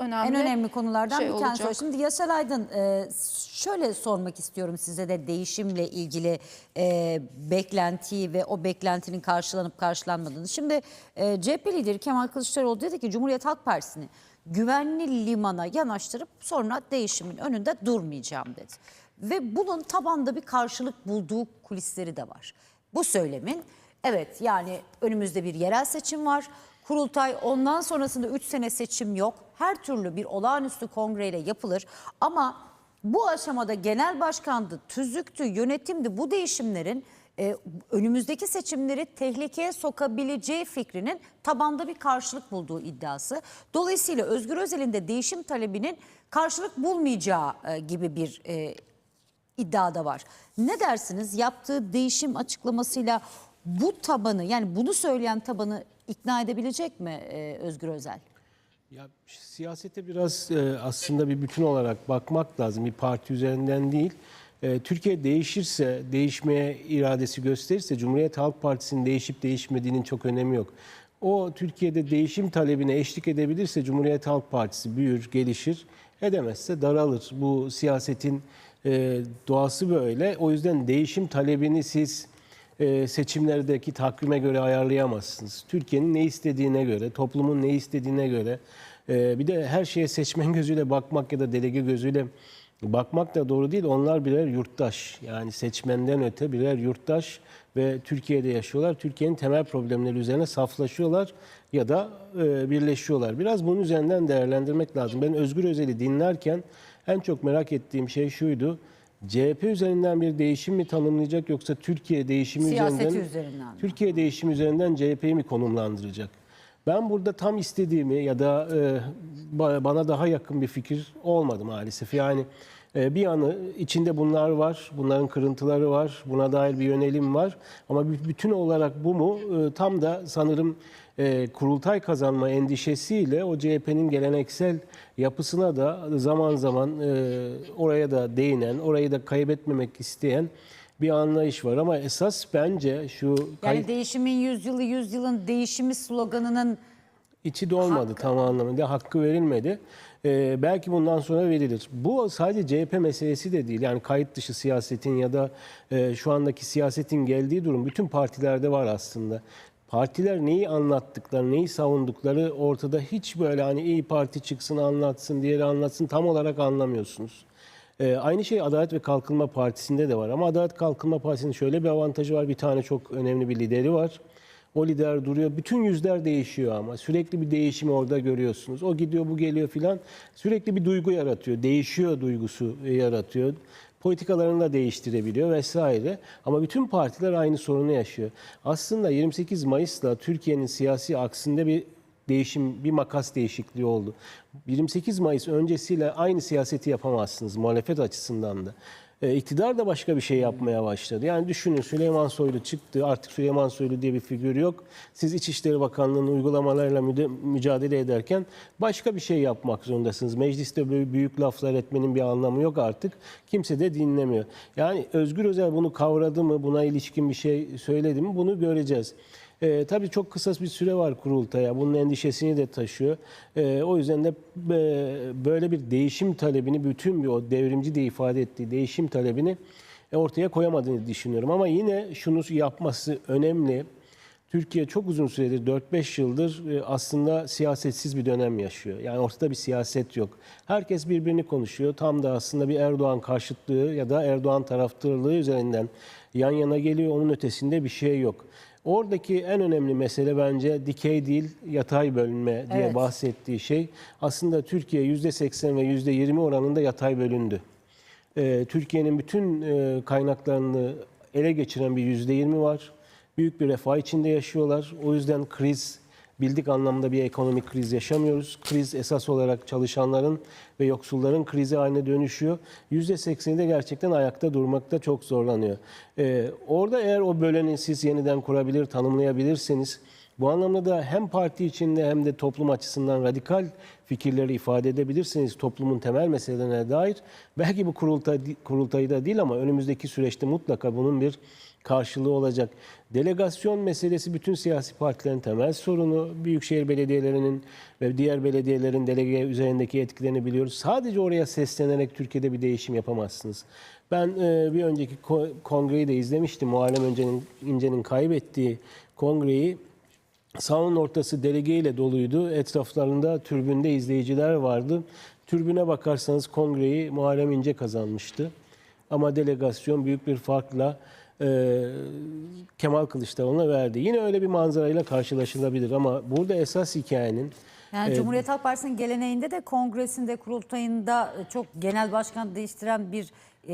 önemli. En önemli konulardan şey bir tanesi olacak. Şimdi Yaşar Aydın e, şöyle sormak istiyorum size de değişimle ilgili e, beklentiyi ve o beklentinin karşılanıp karşılanmadığını. Şimdi e, CHP lideri Kemal Kılıçdaroğlu dedi ki Cumhuriyet Halk Partisi'ni güvenli limana yanaştırıp sonra değişimin önünde durmayacağım dedi. Ve bunun tabanda bir karşılık bulduğu kulisleri de var. Bu söylemin evet yani önümüzde bir yerel seçim var. Kurultay ondan sonrasında 3 sene seçim yok. Her türlü bir olağanüstü kongreyle yapılır. Ama bu aşamada genel başkandı, tüzüktü, yönetimdi bu değişimlerin e, önümüzdeki seçimleri tehlikeye sokabileceği fikrinin tabanda bir karşılık bulduğu iddiası. Dolayısıyla Özgür Özel'in de değişim talebinin karşılık bulmayacağı e, gibi bir e, iddiada var. Ne dersiniz? Yaptığı değişim açıklamasıyla bu tabanı yani bunu söyleyen tabanı ikna edebilecek mi e, Özgür Özel? Ya siyasete biraz e, aslında bir bütün olarak bakmak lazım. Bir parti üzerinden değil. E, Türkiye değişirse, değişmeye iradesi gösterirse Cumhuriyet Halk Partisi'nin değişip değişmediğinin çok önemi yok. O Türkiye'de değişim talebine eşlik edebilirse Cumhuriyet Halk Partisi büyür, gelişir. Edemezse daralır. Bu siyasetin e, doğası böyle. O yüzden değişim talebini siz e, seçimlerdeki takvime göre ayarlayamazsınız. Türkiye'nin ne istediğine göre, toplumun ne istediğine göre e, bir de her şeye seçmen gözüyle bakmak ya da delege gözüyle bakmak da doğru değil. Onlar birer yurttaş. Yani seçmenden öte birer yurttaş ve Türkiye'de yaşıyorlar. Türkiye'nin temel problemleri üzerine saflaşıyorlar ya da e, birleşiyorlar. Biraz bunun üzerinden değerlendirmek lazım. Ben Özgür Özel'i dinlerken en çok merak ettiğim şey şuydu. CHP üzerinden bir değişim mi tanımlayacak yoksa Türkiye değişimi Siyaseti üzerinden üzerinden mi? Türkiye değişimi üzerinden CHP'yi mi konumlandıracak? Ben burada tam istediğimi ya da e, ba- bana daha yakın bir fikir olmadı maalesef. Yani e, bir yanı içinde bunlar var, bunların kırıntıları var, buna dair bir yönelim var. Ama bütün olarak bu mu? E, tam da sanırım e, kurultay kazanma endişesiyle o CHP'nin geleneksel yapısına da zaman zaman e, oraya da değinen, orayı da kaybetmemek isteyen bir anlayış var. Ama esas bence şu Yani değişimin yüzyılı yüzyılın değişimi sloganının içi dolmadı tam anlamıyla hakkı verilmedi. Ee, belki bundan sonra verilir. Bu sadece CHP meselesi de değil. Yani kayıt dışı siyasetin ya da e, şu andaki siyasetin geldiği durum bütün partilerde var aslında. Partiler neyi anlattıkları, neyi savundukları ortada hiç böyle hani iyi parti çıksın anlatsın, diğeri anlatsın tam olarak anlamıyorsunuz. Ee, aynı şey Adalet ve Kalkınma Partisi'nde de var. Ama Adalet Kalkınma Partisi'nin şöyle bir avantajı var. Bir tane çok önemli bir lideri var. O lider duruyor. Bütün yüzler değişiyor ama. Sürekli bir değişimi orada görüyorsunuz. O gidiyor, bu geliyor filan. Sürekli bir duygu yaratıyor. Değişiyor duygusu e, yaratıyor. Politikalarını da değiştirebiliyor vesaire. Ama bütün partiler aynı sorunu yaşıyor. Aslında 28 Mayıs'la Türkiye'nin siyasi aksinde bir değişim, bir makas değişikliği oldu. 28 Mayıs öncesiyle aynı siyaseti yapamazsınız muhalefet açısından da. E, iktidar da başka bir şey yapmaya başladı. Yani düşünün Süleyman Soylu çıktı. Artık Süleyman Soylu diye bir figür yok. Siz İçişleri Bakanlığı'nın uygulamalarıyla mücadele ederken başka bir şey yapmak zorundasınız. Mecliste böyle büyük laflar etmenin bir anlamı yok artık. Kimse de dinlemiyor. Yani Özgür Özel bunu kavradı mı, buna ilişkin bir şey söyledi mi bunu göreceğiz. E, tabii çok kısa bir süre var kurultaya. Bunun endişesini de taşıyor. E, o yüzden de e, böyle bir değişim talebini, bütün bir o devrimci de ifade ettiği değişim talebini ortaya koyamadığını düşünüyorum. Ama yine şunu yapması önemli. Türkiye çok uzun süredir 4-5 yıldır e, aslında siyasetsiz bir dönem yaşıyor. Yani ortada bir siyaset yok. Herkes birbirini konuşuyor. Tam da aslında bir Erdoğan karşıtlığı ya da Erdoğan taraftarlığı üzerinden yan yana geliyor. Onun ötesinde bir şey yok. Oradaki en önemli mesele bence dikey değil yatay bölünme diye Evet. bahsettiği şey. Aslında Türkiye %80 ve %20 oranında yatay bölündü. Ee, Türkiye'nin bütün e, kaynaklarını ele geçiren bir yüzde yirmi var. Büyük bir refah içinde yaşıyorlar. O yüzden kriz, bildik anlamda bir ekonomik kriz yaşamıyoruz. Kriz esas olarak çalışanların ve yoksulların krizi haline dönüşüyor. Yüzde sekseni de gerçekten ayakta durmakta çok zorlanıyor. Ee, orada eğer o böleni siz yeniden kurabilir, tanımlayabilirseniz Bu anlamda da hem parti içinde hem de toplum açısından radikal fikirleri ifade edebilirsiniz toplumun temel meselelerine dair. Belki bu kurultay, kurultayda değil ama önümüzdeki süreçte mutlaka bunun bir karşılığı olacak. Delegasyon meselesi bütün siyasi partilerin temel sorunu. Büyükşehir belediyelerinin ve diğer belediyelerin delege üzerindeki etkilerini biliyoruz. Sadece oraya seslenerek Türkiye'de bir değişim yapamazsınız. Ben e, bir önceki ko- kongreyi de izlemiştim. Muharrem İnce'nin, İnce'nin kaybettiği kongreyi. Salonun ortası delege ile doluydu. Etraflarında türbünde izleyiciler vardı. Türbüne bakarsanız kongreyi Muharrem İnce kazanmıştı. Ama delegasyon büyük bir farkla e, Kemal Kılıçdaroğlu'na verdi. Yine öyle bir manzarayla karşılaşılabilir ama burada esas hikayenin Yani Cumhuriyet Halk Partisi'nin geleneğinde de kongresinde, kurultayında çok genel başkan değiştiren bir e,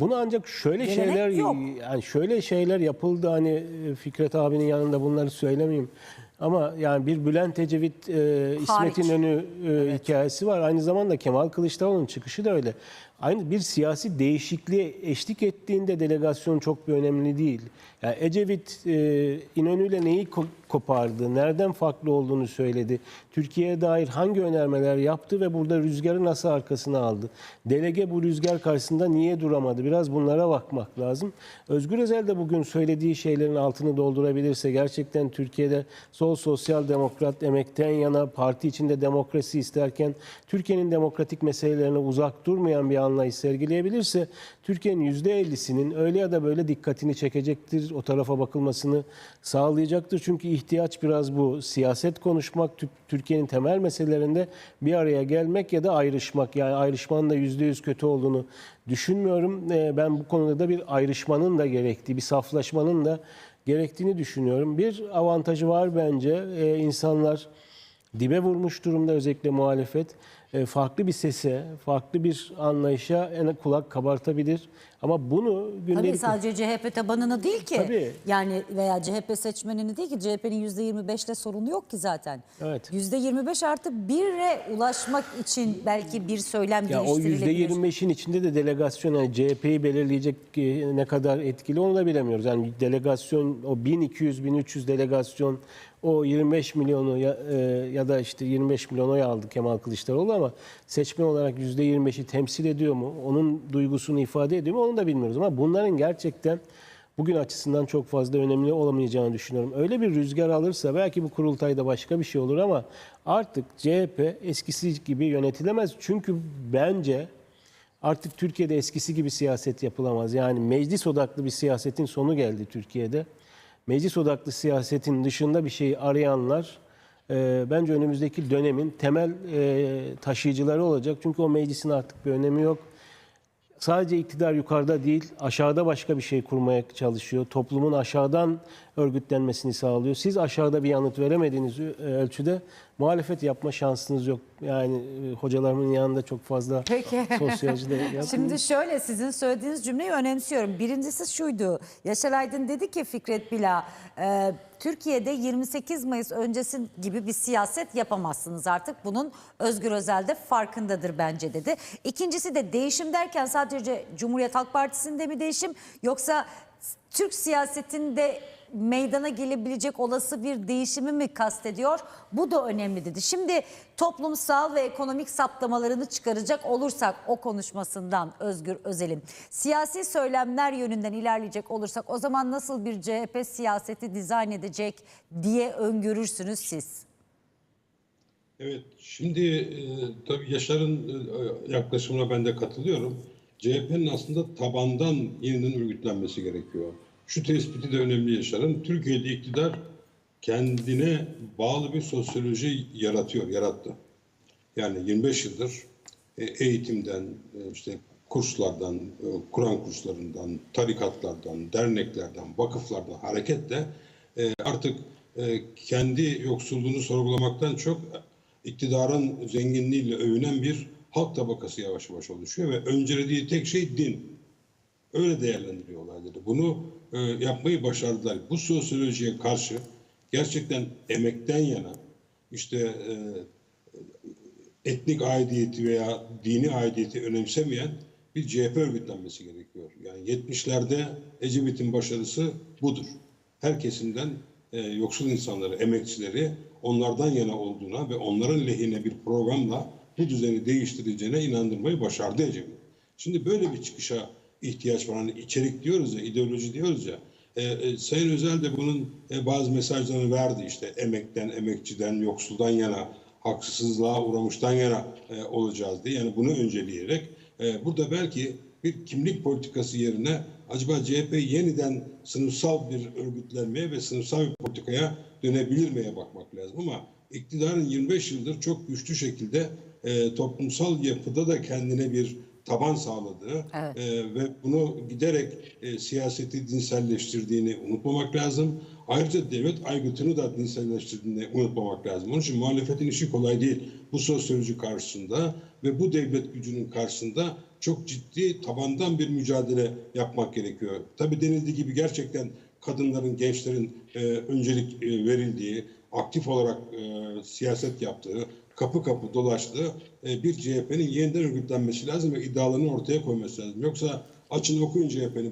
Bunu ancak şöyle Gelenek şeyler yok. yani şöyle şeyler yapıldı hani e, Fikret abinin yanında bunları söylemeyeyim. Ama yani bir Bülent Ecevit, e, İsmet. İnönü e, hikayesi var. Aynı zamanda Kemal Kılıçdaroğlu'nun çıkışı da öyle. Aynı bir siyasi değişikliğe eşlik ettiğinde delegasyon çok bir önemli değil. Yani Ecevit e, İnönü'yle neyi ko- kopardı, nereden farklı olduğunu söyledi. Türkiye'ye dair hangi önermeler yaptı ve burada rüzgarı nasıl arkasına aldı. Delege bu rüzgar karşısında niye duramadı? Biraz bunlara bakmak lazım. Özgür Özel de bugün söylediği şeylerin altını doldurabilirse gerçekten Türkiye'de sol sosyal demokrat emekten yana parti içinde demokrasi isterken Türkiye'nin demokratik meselelerine uzak durmayan bir anlayış sergileyebilirse Türkiye'nin %50'sinin öyle ya da böyle dikkatini çekecektir. O tarafa bakılmasını sağlayacaktır. Çünkü ihtiyaç biraz bu. Siyaset konuşmak, Tü- Türkiye'nin temel meselelerinde bir araya gelmek ya da ayrışmak. Yani ayrışmanın da %100 kötü olduğunu düşünmüyorum. Ee, Ben bu konuda da bir ayrışmanın da gerektiği, bir saflaşmanın da gerektiğini düşünüyorum. Bir avantajı var bence. Ee, insanlar dibe vurmuş durumda özellikle muhalefet. Ee, Farklı bir sese, farklı bir anlayışa en kulak kabartabilir. Ama bunu Tabii gündelik... sadece CHP tabanını değil ki. Tabii. Yani veya CHP seçmenini değil ki CHP'nin %25'le sorunu yok ki zaten. Evet. %25 artı 1'e ulaşmak için belki bir söylem Ya o geliştirilebilir. %25'in içinde de delegasyon yani CHP'yi belirleyecek e, ne kadar etkili onu da bilemiyoruz. Yani delegasyon o 1200-1300 delegasyon o 25 milyonu ya, e, ya da işte 25 milyon oy aldı Kemal Kılıçdaroğlu ama seçmen olarak %25'i temsil ediyor mu? Onun duygusunu ifade ediyor mu? Onu da bilmiyoruz ama bunların gerçekten bugün açısından çok fazla önemli olamayacağını düşünüyorum. Öyle bir rüzgar alırsa belki bu kurultayda başka bir şey olur ama artık CHP eskisi gibi yönetilemez. Çünkü bence artık Türkiye'de eskisi gibi siyaset yapılamaz. Yani meclis odaklı bir siyasetin sonu geldi Türkiye'de. Meclis odaklı siyasetin dışında bir şeyi arayanlar e, bence önümüzdeki dönemin temel e, taşıyıcıları olacak. Çünkü o meclisin artık bir önemi yok. Sadece iktidar yukarıda değil, aşağıda başka bir şey kurmaya çalışıyor. Toplumun aşağıdan örgütlenmesini sağlıyor. Siz aşağıda bir yanıt veremediğiniz e, ölçüde muhalefet yapma şansınız yok. Yani e, hocalarımın yanında çok fazla Peki. sosyoloji de yapmıyor. Şimdi şöyle sizin söylediğiniz cümleyi önemsiyorum. Birincisi şuydu. Yaşar Aydın dedi ki Fikret Bila, e, Türkiye'de 28 Mayıs öncesi gibi bir siyaset yapamazsınız artık. Bunun Özgür Özel de farkındadır bence dedi. İkincisi de değişim derken sadece Cumhuriyet Halk Partisi'nde mi değişim yoksa Türk siyasetinde meydana gelebilecek olası bir değişimi mi kastediyor? Bu da önemli dedi. Şimdi toplumsal ve ekonomik saptamalarını çıkaracak olursak o konuşmasından Özgür Özel'in siyasi söylemler yönünden ilerleyecek olursak o zaman nasıl bir CHP siyaseti dizayn edecek diye öngörürsünüz siz? Evet, şimdi e, tabii Yaşar'ın e, yaklaşımına ben de katılıyorum. CHP'nin aslında tabandan yeniden örgütlenmesi gerekiyor. Şu tespiti de önemli Yaşar'ın. Türkiye'de iktidar kendine bağlı bir sosyoloji yaratıyor, yarattı. Yani 25 yıldır e, eğitimden, e, işte kurslardan, e, Kur'an kurslarından, tarikatlardan, derneklerden, vakıflardan hareketle artık kendi yoksulluğunu sorgulamaktan çok iktidarın zenginliğiyle övünen bir halk tabakası yavaş yavaş oluşuyor ve öncelediği tek şey din. Öyle değerlendiriyor olayları. Bunu e, yapmayı başardılar. Bu sosyolojiye karşı gerçekten emekten yana işte e, etnik aidiyeti veya dini aidiyeti önemsemeyen bir CHP örgütlenmesi gerekiyor. Yani 70'lerde Ecevit'in başarısı budur. Her kesimden e, yoksul insanları, emekçileri onlardan yana olduğuna ve onların lehine bir programla bu düzeni değiştireceğine inandırmayı başardı Ecevit. Şimdi böyle bir çıkışa ihtiyaç var. Hani içerik diyoruz ya, ideoloji diyoruz ya. E, e, Sayın Özel de bunun e, bazı mesajlarını verdi. İşte emekten, emekçiden, yoksuldan yana, haksızlığa uğramıştan yana e, olacağız diye. Yani bunu önceleyerek e, burada belki bir kimlik politikası yerine acaba CHP yeniden sınıfsal bir örgütlenmeye ve sınıfsal bir politikaya dönebilir miye bakmak lazım ama iktidarın 25 yıldır çok güçlü şekilde e, toplumsal yapıda da kendine bir taban sağladığı Evet. e, ve bunu giderek e, siyaseti dinselleştirdiğini unutmamak lazım. Ayrıca devlet aygıtını da dinselleştirdiğini unutmamak lazım. Onun için muhalefetin işi kolay değil. Bu sosyoloji karşısında ve bu devlet gücünün karşısında çok ciddi tabandan bir mücadele yapmak gerekiyor. Tabii denildiği gibi gerçekten kadınların, gençlerin e, öncelik e, verildiği, aktif olarak e, siyaset yaptığı, kapı kapı dolaştığı e, bir CHP'nin yeniden örgütlenmesi lazım ve iddialarını ortaya koyması lazım. Yoksa açın okuyun CHP'nin